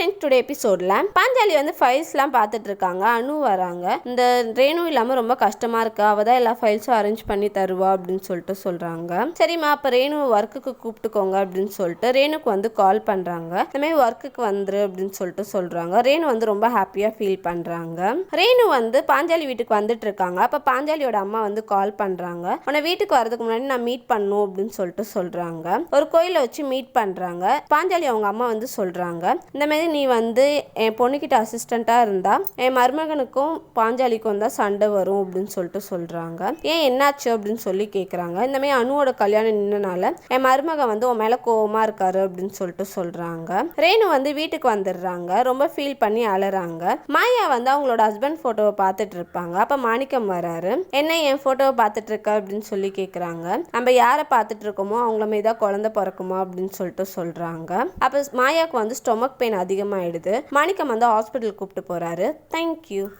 Friends today எபிசோடில் பாஞ்சாலி வந்து ஃபைல்ஸ்லாம் பார்த்துட்டு இருக்காங்க அனு வராங்க. இந்த ரேணு இல்லாமல் ரொம்ப கஷ்டமாக இருக்கு. அவள் தான் எல்லா ஃபைல்ஸும் அரேஞ்ச் பண்ணி தருவா அப்படின்னு சொல்லிட்டு சொல்கிறாங்க சரிம்மா அப்போ ரேணு ஒர்க்குக்கு கூப்பிட்டுக்கோங்க அப்படின்னு சொல்லிட்டு ரேணுக்கு வந்து கால் பண்ணுறாங்க இந்த மாதிரி ஒர்க்குக்கு வந்துரு அப்படின்னு சொல்லிட்டு சொல்கிறாங்க ரேணு வந்து ரொம்ப ஹாப்பியாக ஃபீல் பண்ணுறாங்க ரேணு வந்து பாஞ்சாலி வீட்டுக்கு வந்துட்டு இருக்காங்க அப்போ பாஞ்சாலியோட அம்மா வந்து கால் பண்ணுறாங்க உன்னை வீட்டுக்கு வரதுக்கு முன்னாடி நான் மீட் பண்ணணும் அப்படின்னு சொல்லிட்டு சொல்கிறாங்க ஒரு கோயிலை வச்சு மீட் பண்ணுறாங்க பாஞ்சாலி அவங்க அம்மா வந்து சொல்கிறாங்க இந்த மாதிரி நீ வந்து என் பொண்ணுக்கிட்ட அசிஸ்டண்ட்டாக இருந்தா என் மருமகனுக்கும் பாஞ்சாலிக்கும் தான் சண்டை வரும் அப்படின்னு சொல்லிட்டு சொல்கிறாங்க ஏன் என்னாச்சு அப்படின்னு சொல்லி கேட்குறாங்க இந்த மாதிரி அணுவோட கல்யாணம் நின்னனால என் மருமகன் வந்து உன் மேலே கோவமாக இருக்காரு அப்படின்னு சொல்லிட்டு சொல்கிறாங்க ரேணு வந்து வீட்டுக்கு வந்துடுறாங்க. ரொம்ப ஃபீல் பண்ணி அழறாங்க மாயா வந்து அவங்களோட ஹஸ்பண்ட் ஃபோட்டோவை பார்த்துட்டு இருப்பாங்க. அப்போ மாணிக்கம் வராரு. என்ன என் ஃபோட்டோவை பார்த்துட்டு இருக்க? அப்படின்னு சொல்லி கேட்குறாங்க நம்ம யாரை பார்த்துட்டு இருக்கோமோ அவங்கள மாதிரி தான் குழந்தை பிறக்குமா? அப்படின்னு சொல்லிட்டு சொல்கிறாங்க அப்போ மாயாவுக்கு வந்து ஸ்டொமக் பெயின் அதிகம் அதிகமாயிடுது. மாணிக்கம் வந்து ஹாஸ்பிட்டல் கூப்பிட்டு போறாரு. தேங்க்யூ